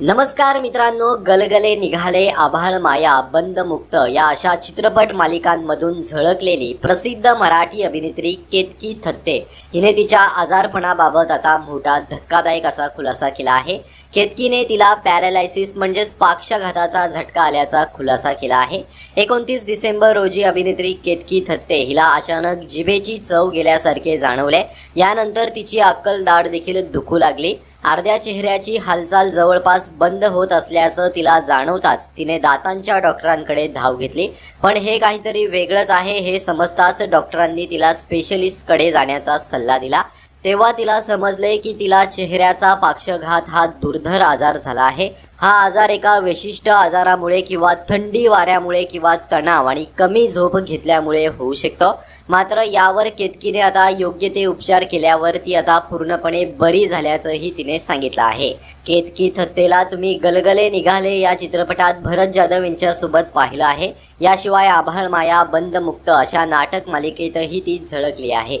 नमस्कार मित्रांनो गलगले निघाले आभाळ माया बंद मुक्त या अशा चित्रपट मालिकांमधून झळकलेली प्रसिद्ध मराठी अभिनेत्री केतकी थत्ते. हिने तिच्या आजारपणाबाबत आता मोठा धक्कादायक असा खुलासा केला आहे. केतकीने तिला पॅरालायसिस म्हणजेच पाक्षघाताचा झटका आल्याचा खुलासा केला आहे. एकोणतीस डिसेंबर रोजी अभिनेत्री केतकी थत्ते हिला अचानक जिभेची चव गेल्यासारखे जाणवले. यानंतर तिची अक्कल दाढ देखील दुखू लागली. अर्ध्या चेहऱ्याची हालचाल जवळपास बंद होत असल्याचं तिला जाणवताच तिने दातांच्या डॉक्टरांकडे धाव घेतली. पण हे काहीतरी वेगळंच आहे हे समजताच डॉक्टरांनी तिला स्पेशलिस्टकडे जाण्याचा सल्ला दिला. तेव्हा तिला समजले की तिला चेहऱ्याचा पाक्षघात हा दुर्धर आजार झाला आहे. हा आजार एका विशिष्ट आजारामुळे किंवा थंडी वाऱ्यामुळे किंवा तणाव आणि कमी झोप घेतल्यामुळे होऊ शकतो. मात्र यावर केतकीने आता योग्य ते उपचार केल्यावर ती आता पूर्णपणे बरी झाल्याचंही तिने सांगितलं आहे. केतकी थत्तेला तुम्ही गलगले निघाले या चित्रपटात भरत जाधव यांच्यासोबत पाहिलं आहे. याशिवाय आभाळ माया बंद मुक्त अशा नाटक मालिकेतही ती झळकली आहे.